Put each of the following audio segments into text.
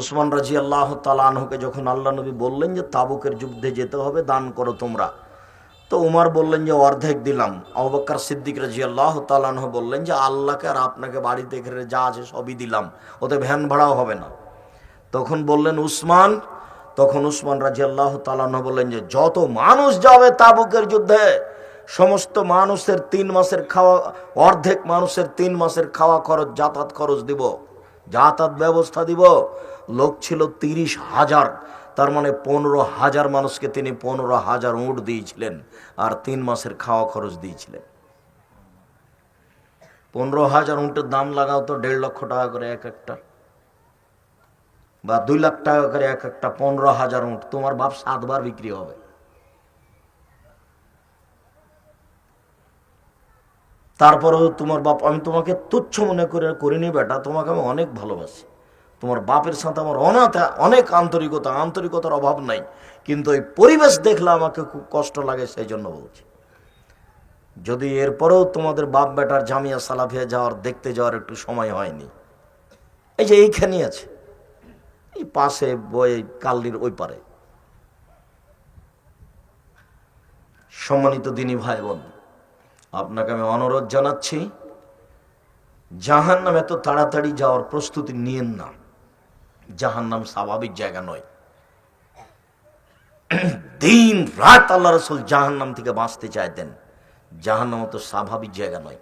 উসমান রাজি আল্লাহ তালানহকে যখন আল্লাহ নবী বললেন যে তাবুকের যুদ্ধে যেতে হবে, দান করো তোমরা। তো উমার বললেন যে, অর্ধেক দিলাম। আবাক্কার সিদ্দিক রাজি আল্লাহ তালানহ বললেন যে, আল্লাহকে আর আপনাকে বাড়িতে ঘিরে যা আছে সবই দিলাম। ওতে ভ্যান ভাড়াও হবে না। তখন বললেন উসমান, তখন উসমান রাজি আল্লাহ তালাহ বললেন যে, যত মানুষ যাবে তাবুকের যুদ্ধে, সমস্ত মানুষের তিন মাসের খাওয়া, অর্ধেক মানুষের তিন মাসের খাওয়া খরচ, যাতায়াত খরচ দিব, যাতায়াত ব্যবস্থা দিব লোক ছিল তিরিশ হাজার, তার মানে পনেরো হাজার মানুষকে তিনি পনেরো হাজার উঁট দিয়েছিলেন আর তিন মাসের খাওয়া খরচ দিয়েছিলেন। পনেরো হাজার উঁটের দাম লাগাও তো দেড় লক্ষ টাকা করে এক একটা, বা দুই লাখ টাকা করে এক একটা পনেরো হাজার উঁট, তোমার বাপ সাতবার বিক্রি হবে। তারপরেও তোমার বাপ, আমি তোমাকে তুচ্ছ মনে করে করিনি বেটা, তোমাকে আমি অনেক ভালোবাসি। তোমার বাপের সাথে আমার অনাথ, অনেক আন্তরিকতা, আন্তরিকতার অভাব নাই। কিন্তু এই পরিবেশ দেখলে আমাকে খুব কষ্ট লাগে, সেই জন্য বলছি। যদি এরপরেও তোমাদের বাপ বেটার জামিয়া সালাফিয়া যাওয়ার, দেখতে যাওয়ার একটু সময় হয়নি, এই যে এইখানেই আছে, এই পাশে বই কাল্লির ওই পারে। সম্মানিত দিনী ভাই বোন আপনাকে আমি অনুরোধ জানাচ্ছি জাহান নাম এত তাড়াতাড়ি যাওয়ার প্রস্তুতি নিয়েন না। জাহান নাম স্বাভাবিক জায়গা নয়। দিন রাত আল্লাহ রসুল জাহান নাম থেকে বাঁচতে চাইতেন। জাহান নাম তো স্বাভাবিক জায়গা নয়।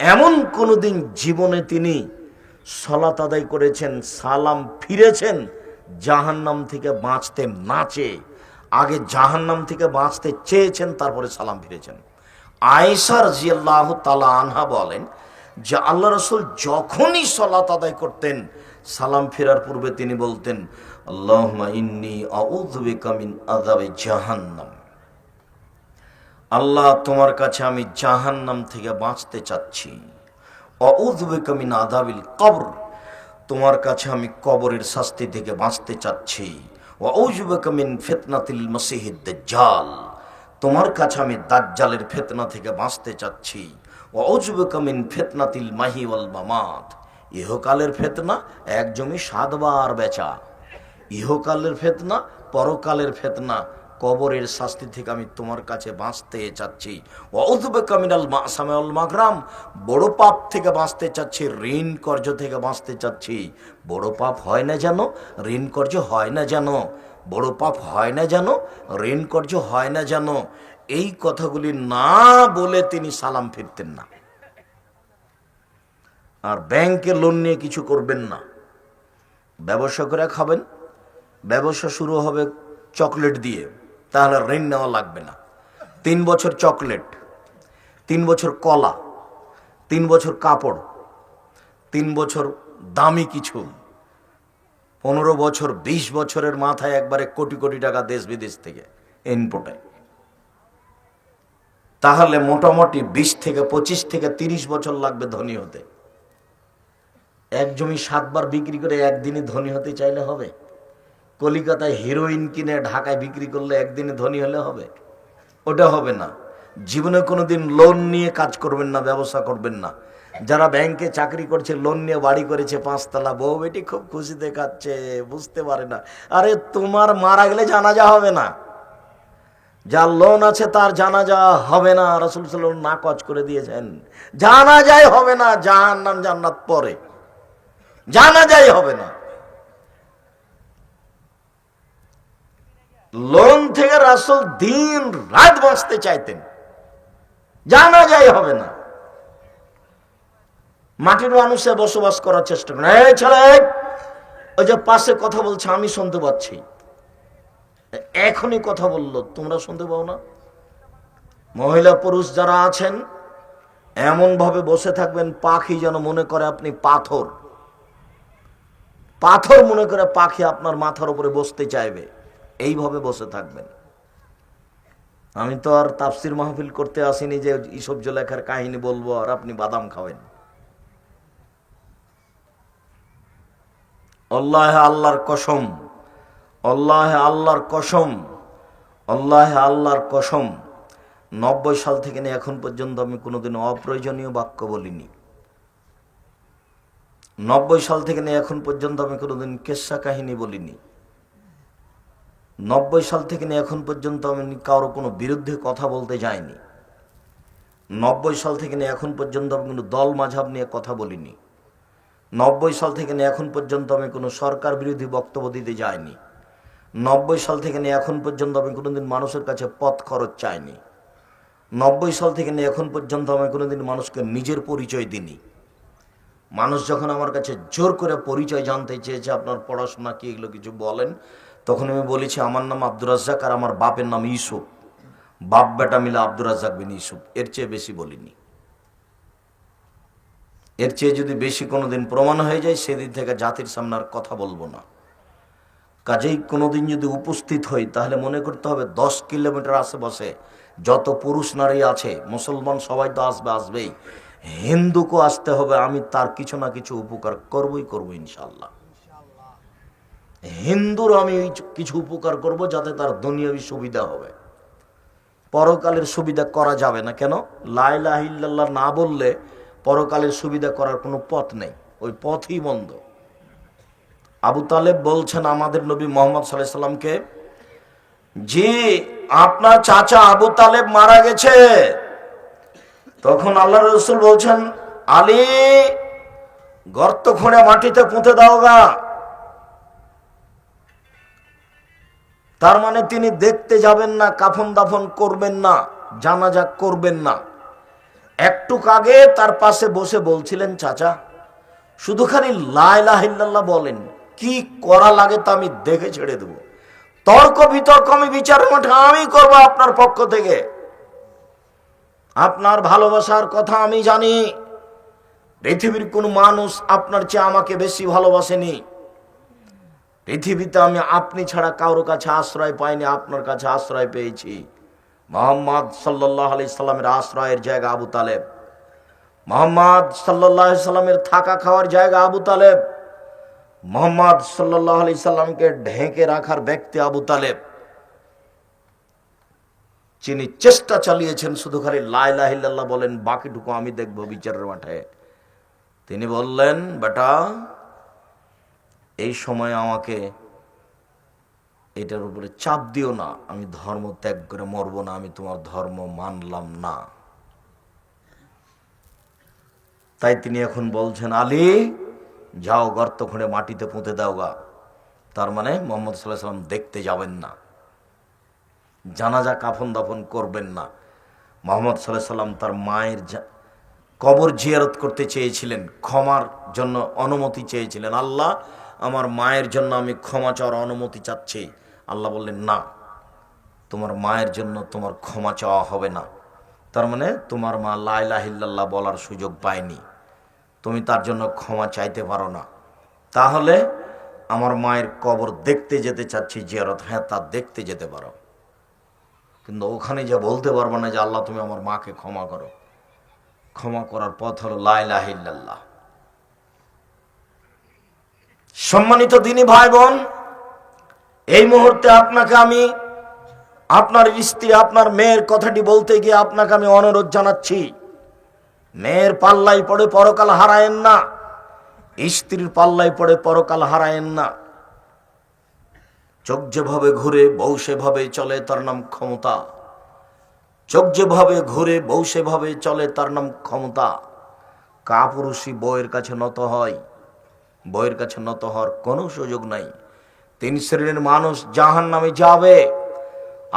এমন কোনোদিন জীবনে তিনি সলাত আদায় করেছেন, সালাম ফিরেছেন, জাহান্নাম থেকে বাঁচতে না চেয়ে, আগে জাহান্নাম থেকে বাঁচতে চেয়েছেন, তারপরে সালাম ফিরেছেন। আয়েসার জিয়াল্লাহ তালা আনহা বলেন যে আল্লাহ রসুল যখনই সলাত আদায় করতেন সালাম ফেরার পূর্বে তিনি বলতেন আল্লাহ তোমার কাছে আমি জাহান্নাম থেকে বাঁচতে চাচ্ছি। অউদ্বিকামিন আদাবিল কবর, তোমার কাছে আমি কবরের শাস্তি থেকে বাঁচতে চাচ্ছি। অউজবেকামিন ফেতনাতিল মসিহিদ জাল তোমার কাছে আমি দাজ্জালের ফেতনা থেকে বাঁচতে চাচ্ছি। অউজবেকামিন ফেতনাতিল মাহি ওয়াল মামাত ইহকালের ফেতনা এক জমি সাতবার বেচা। ইহকালের ফেতনা, পরকালের ফেতনা। কবরের শাস্তি থেকে আমি তোমার কাছে বাঁচতে চাচ্ছি। কামিনাল বড় পাপ থেকে বাঁচতে চাচ্ছি, ঋণ কর্য থেকে বাঁচতে চাচ্ছি। বড় পাপ হয় না যেন, ঋণ কর্য হয় না যেন। বড় পাপ হয় না যেন, ঋণ কর্য হয় না যেন। এই কথাগুলি না বলে তিনি সালাম ফিরতেন না। আর ব্যাংকে লোন নিয়ে কিছু করবেন না। ব্যবসা করে খাবেন, ব্যবসা শুরু হবে চকলেট দিয়ে, তাহলে ঋণ নেওয়া লাগবে না। তিন বছর চকলেট, তিন বছর কলা, তিন বছর কাপড়, তিন বছর দামি কিছু, পনেরো বছর, বিশ বছরের মাথায় একবারে কোটি কোটি টাকা দেশ বিদেশ থেকে ইনপুটে তাহলে মোটামুটি বিশ থেকে পঁচিশ থেকে তিরিশ বছর লাগবে ধনী হতে। এক জমি সাতবার বিক্রি করে একদিনে ধনী হতে চাইলে হবে? কলিকাতায় হিরোইন কিনে ঢাকায় বিক্রি করলে একদিনে ধনী হলে হবে? ওটা হবে না। জীবনে কোনোদিন লোন নিয়ে কাজ করবেন না, ব্যবসা করবেন না। যারা ব্যাংকে চাকরি করছে লোন নিয়ে বাড়ি করেছে, পাঁচতলা বউ বেটি খুব খুশিতে খাচ্ছে বুঝতে পারে না। আরে তোমার মারা গেলে জানাজা হবে না। যার লোন আছে তার জানাজা হবে না। রসুল না কচ করে দিয়েছেন। জানাজাই হবে না, জাহান্নাম জান্নাত পরে। জানাজাই হবে না। লোন থেকে রাসুল দিন রাত বাঁচতে চাইতেন। জানা যায় হবে না। মাটির মানুষে বসবাস করার চেষ্টা করেন। এই ছেলে, ওই যে পাশে কথা বলছে, আমি শুনতে পাচ্ছি। এখনই কথা বলল, তোমরা শুনতে পাও না? মহিলা পুরুষ যারা আছেন এমন ভাবে বসে থাকবেন, পাখি যেন মনে করে আপনি পাথর। পাথর মনে করে পাখি আপনার মাথার উপরে বসতে চাইবে, এইভাবে বসে থাকবেন। আমি তো আর তাফসির মাহফিল করতে আসিনি যে ইসব জলেখার কাহিনী বলব আর আপনি বাদাম খাবেন। আল্লাহ আল্লাহর কসম আল্লাহ আল্লাহর কসম আল্লাহ আল্লাহর কসম। নব্বই সাল থেকে এখন পর্যন্ত আমি কোনোদিন অপ্রয়োজনীয় বাক্য বলিনি। নব্বই সাল থেকে নিয়ে এখন পর্যন্ত আমি কোনোদিন কেসা কাহিনী বলিনি। নব্বই সাল থেকে নিয়ে এখন পর্যন্ত আমি কারও কোনো বিরুদ্ধে কথা বলতে যাইনি। নব্বই সাল থেকে নিয়ে এখন পর্যন্ত আমি কোনো দল মাঝাব নিয়ে কথা বলিনি। নব্বই সাল থেকে নিয়ে এখন পর্যন্ত আমি কোনো সরকার বিরোধী বক্তব্য দিতে যাইনি। নব্বই সাল থেকে নিয়ে এখন পর্যন্ত আমি কোনোদিন মানুষের কাছে পথ খরচ চাইনি। নব্বই সাল থেকে নিয়ে এখন পর্যন্ত আমি কোনোদিন মানুষকে নিজের পরিচয় দিইনি। মানুষ যখন আমার কাছে জোর করে পরিচয় জানতে চেয়েছে, আপনার পড়াশোনা কি এগুলো কিছু বলেন, তখন আমি বলেছি, আমার নাম আব্দুর রাজ্জাক আর আমার বাপের নাম ইউসুফ। বাপ বেটা মিলে আব্দুর রাজ্জাক বিন ইউসুফ। এর চেয়ে বেশি বলিনি। এর চেয়ে যদি বেশি কোনোদিন প্রমাণ হয়ে যায়, সেদিন থেকে জাতির সামনে আর কথা বলব না। কাজেই কোনোদিন যদি উপস্থিত হই, তাহলে মনে করতে হবে দশ কিলোমিটার আশেপাশে যত পুরুষ নারী আছে, মুসলমান সবাই তো আসবে, আসবেই। হিন্দুকে আসতে হবে, আমি তার কিছু না কিছু উপকার করবই করব ইনশাল্লাহ হিন্দুর আমি কিছু উপকার করব যাতে তার দুনিয়াবি সুবিধা হবে। পরকালের সুবিধা করা যাবে না কেন? লাইলাহিল্লাহ না বললে পরকালের সুবিধা করার কোনো পথ নেই, ওই পথই বন্ধ। আবু তালেব বলছেন আমাদের নবী মোহাম্মদ সাল্লাহ সাল্লামকে, জি, আপনার চাচা আবু তালেব মারা গেছে। তখন আল্লাহ রসুল বলছেন, আলী, গর্ত খুঁড়ে মাটিতে পুঁতে দাও গা। তার মানে তিনি দেখতে যাবেন না, কাফন দাফন করবেন না, জানাজা করবেন না। একটু আগে তার পাশে বসে বলছিলেন, চাচা, শুধু খালি লাইলাহিল্লাহ বলেন, কি করা লাগে তা আমি দেখে ছেড়ে দেব। তর্ক বিতর্ক আমি বিচার মাঠে আমি করব আপনার পক্ষ থেকে। আপনার ভালোবাসার কথা আমি জানি। পৃথিবীর কোন মানুষ আপনার চেয়ে আমাকে বেশি ভালোবাসেনি। পৃথিবীতে আমি আপনি ছাড়া কারোর কাছে আশ্রয় পাইনি, আপনার কাছে আশ্রয় পেয়েছি। মোহাম্মদ সাল্লাহ আলি সাল্লামের আশ্রয়ের জায়গা আবু তালেব। মোহাম্মদ সাল্লাহ সাল্লামের থাকা খাওয়ার জায়গা আবু তালেব। মোহাম্মদ সাল্লাহ আলি সাল্লামকে ঢেকে রাখার ব্যক্তি আবু তালেব। যিনি চেষ্টা চালিয়েছেন, শুধু খালি লাইলাহিল্লাহ বলেন বাকিটুকু আমি দেখব বিচারের মাঠে তিনি বললেন, বেটা, এই সময় আমাকে এটার উপরে চাপ দিও না, আমি ধর্ম ত্যাগ করে মরব না, আমি তোমার ধর্ম মানলাম না। তাই তিনি এখন বলছেন, আলী, যাও গর্ত খুঁড়ে মাটিতে পুঁতে দাও গা। তার মানে মোহাম্মদ সাল্লাহ সাল্লাম দেখতে যাবেন না। জানাজা কাফন দাফন করবেন না। মোহাম্মদ সাল্লাহ সাল্লাম তার মায়ের কবর জিয়ারত করতে চেয়েছিলেন, ক্ষমার জন্য অনুমতি চেয়েছিলেন। আল্লাহ, আমার মায়ের জন্য আমি ক্ষমা চাওয়ার অনুমতি চাচ্ছি। আল্লাহ বললেন, না, তোমার মায়ের জন্য তোমার ক্ষমা চাওয়া হবে না। তার মানে তোমার মা লাইলাহিল্লাহ বলার সুযোগ পায়নি। তুমি তার জন্য ক্ষমা চাইতে পারো না। তাহলে আমার মায়ের কবর দেখতে যেতে চাচ্ছি, জিয়ারত হ্যাঁ তা দেখতে যেতে পারো। কিন্তু ওখানে যা বলতে পারব না যে আল্লাহ, তুমি আমার মাকে ক্ষমা করো। ক্ষমা করার পথ হলো লাইলাহিল্লাহ সম্মানিত দিনী ভাই বোন এই মুহূর্তে আপনাকে আমি আপনার স্ত্রী, আপনার মেয়ের কথাটি বলতে গিয়ে আপনাকে আমি অনুরোধ জানাচ্ছি, মেয়ের পাল্লাই পড়ে পরকাল হারায়েন না, স্ত্রীর পাল্লাই পড়ে পরকাল হারায়েন না। চোখ যেভাবে ঘুরে বউ সেভাবে চলে, তার নাম ক্ষমতা। চোখ যেভাবে ঘুরে বউ সেভাবে চলে, তার নাম ক্ষমতা। কাপুরুষী বউয়ের কাছে নত হয়, বউয়ের কাছে নত হওয়ার কোনো সুযোগ নাই। তিন শ্রেণির মানুষ জাহান নামে যাবে,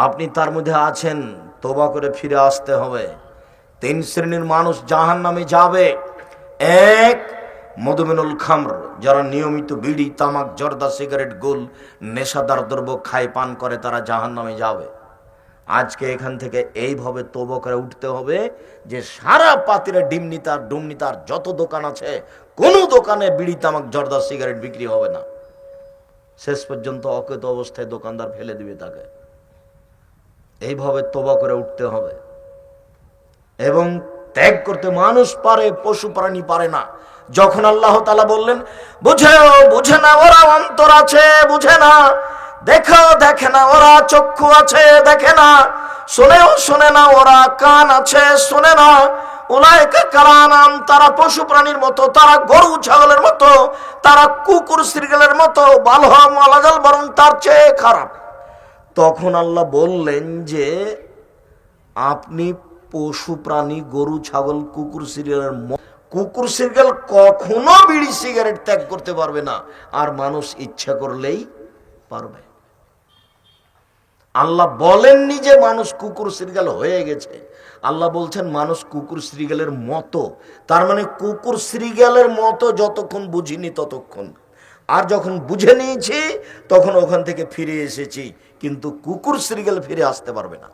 আপনি তার মধ্যে আছেন, তোবা করে ফিরে আসতে হবে। তিন শ্রেণির মানুষ জাহান নামে যাবে, এক মধুমিনুল খামর, যারা নিয়মিত বিড়ি, তামাক, জর্দা, সিগারেট, গোল, নেশাদার দ্রব্য খায়, পান করে, তারা জাহান নামে যাবে। আজকে এখান থেকে এইভাবে তোব করে উঠতে হবে যে সারা পাতিরে ডিমনি তার যত দোকান আছে, কোনো দোকানে বিড়ি, তামাক, জর্দা, সিগারেট বিক্রি হবে না। শেষ পর্যন্ত অকেত অবস্থায় দোকানদার ফেলে দিবে তাকে। এইভাবে তোবা করে উঠতে হবে। এবং ত্যাগ করতে মানুষ পারে, পশু প্রাণী পারে না। যখন আল্লাহ তালা বললেন, বুঝেও, বুঝে না, ওরা অন্তর আছে, বুঝে না। দেখো, দেখে না, ওরা চক্ষু আছে, দেখে না। শোনেও শোনে না, ওরা কান আছে, শোনে না। তারা পশু প্রাণীর মতো, তারা গরু ছাগলের মতো, তারা কুকুর শৃগালের মতো, বালহম বরং তার চেয়ে খারাপ। তখন আল্লাহ বললেন যে, আপনি পশু প্রাণী, গরু, ছাগল, কুকুর সিরিয়ালের কুকুর সিরিয়াল কখনো বিড়ি সিগারেট ত্যাগ করতে পারবে না। আর মানুষ ইচ্ছা করলেই পারবে। আল্লাহ বলেননি যে মানুষ কুকুর সিরিয়াল হয়ে গেছে। আল্লাহ বলছেন, মানুষ কুকুর শ্রীগালের মতো। তার মানে কুকুর শ্রীগালের মতো যতক্ষণ বুঝিনি ততক্ষণ। আর যখন বুঝে নিয়েছি, তখন ওখান থেকে ফিরে এসেছি। কিন্তু কুকুর শ্রীগাল ফিরে আসতে পারবে না।